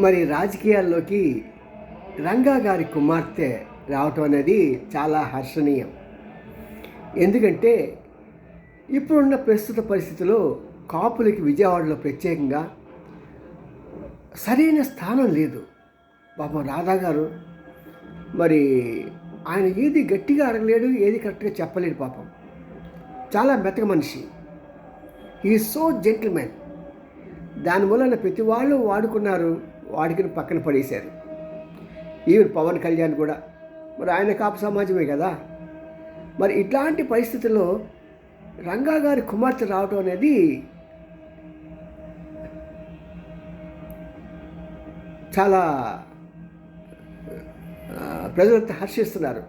మరి రాజకీయాల్లోకి రంగా గారి కుమార్తె రావటం అనేది చాలా హర్షణీయం. ఎందుకంటే ఇప్పుడున్న ప్రస్తుత పరిస్థితిలో కాపులకి విజయవాడలో ప్రత్యేకంగా సరైన స్థానం లేదు. పాపం రాధా గారు మరి ఆయన ఏది గట్టిగా అడగలేడు ఏది కరెక్ట్గా చెప్పలేడు పాపం. చాలా మెతక మనిషి. ఈ సో జెంటిల్మెన్ దాని వలన ప్రతి వాళ్ళు వాడుకున్నారు. వాడికి పక్కన పడేశారు. ఈవెన్ పవన్ కళ్యాణ్ కూడా. మరి ఆయన కాపు సమాజమే కదా. మరి ఇట్లాంటి పరిస్థితుల్లో రంగా గారి కుమార్తె రావటం అనేది చాలా ప్రజలంతా హర్షిస్తున్నారు.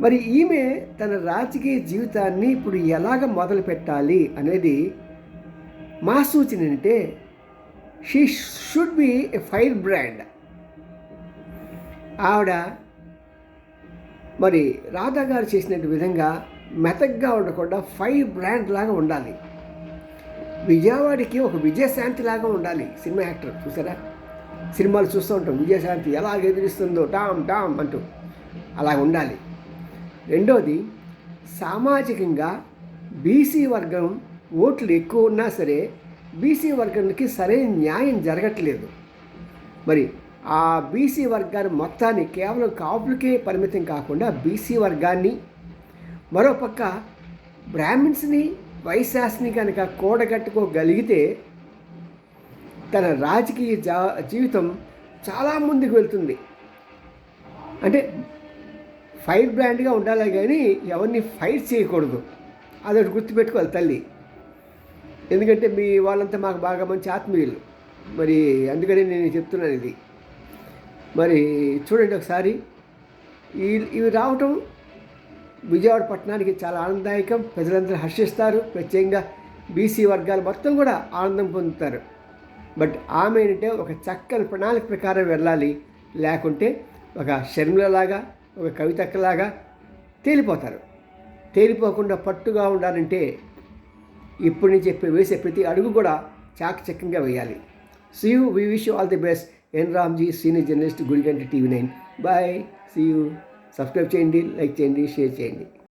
మరి ఈమె తన రాజకీయ జీవితాన్ని ఇప్పుడు ఎలాగ మొదలు పెట్టాలి అనేది మా సూచన అంటే she should be a fire brand ఆవిడ మరి రాధా గారు చేసినట్టు విధంగా మెతగ్గా ఉండకుండా ఫైర్ బ్రాండ్ లాగా ఉండాలి. విజయవాడకి ఒక విజయశాంతి లాగా ఉండాలి సినిమా యాక్టర్ చూసారా? సినిమాలు చూస్తూ ఉంటాం విజయశాంతి ఎలా ఎదిరిస్తుందో టామ్ టామ్ అంటూ అలా ఉండాలి. రెండోది సామాజికంగా బీసీ వర్గం ఓట్లు ఎక్కువ ఉన్నా సరే బీసీ వర్గానికి సరైన న్యాయం జరగట్లేదు. మరి ఆ బీసీ వర్గాన్ని మొత్తాన్ని కేవలం కాపులకే పరిమితం కాకుండా బీసీ వర్గాన్ని మరోపక్క బ్రాహ్మిన్స్ని వైశాస్ని కనుక కూడగట్టుకోగలిగితే తన రాజకీయ జా జీవితం చాలా ముందుకు వెళ్తుంది. అంటే ఫైర్ బ్రాండ్గా ఉండాలి కానీ ఎవరిని ఫైర్ చేయకూడదు. అదొకటి గుర్తుపెట్టుకోవాలి తల్లి. ఎందుకంటే మీ వాళ్ళంతా మాకు బాగా మంచి ఆత్మీయులు. మరి అందుకని నేను చెప్తున్నాను ఇది. మరి చూడండి ఒకసారి. ఇవి రావటం విజయవాడ పట్టణానికి చాలా ఆనందదాయకం. ప్రజలందరూ హర్షిస్తారు. ప్రత్యేకంగా బీసీ వర్గాలు మొత్తం కూడా ఆనందం పొందుతారు. బట్ ఆమె ఏంటంటే ఒక చక్కని ప్రణాళిక ప్రకారం వెళ్ళాలి. లేకుంటే ఒక షర్మిలలాగా ఒక కవితక్కలాగా తేలిపోతారు. తేలిపోకుండా పట్టుగా ఉండాలంటే ఇప్పటి నుంచి చెప్పి వేసే ప్రతి అడుగు కూడా చాకచక్యంగా వేయాలి. See you we wish all the best N Ramji senior journalist Gudiganti TV nine bye see you subscribe చేయండి లైక్ చేయండి షేర్ చేయండి.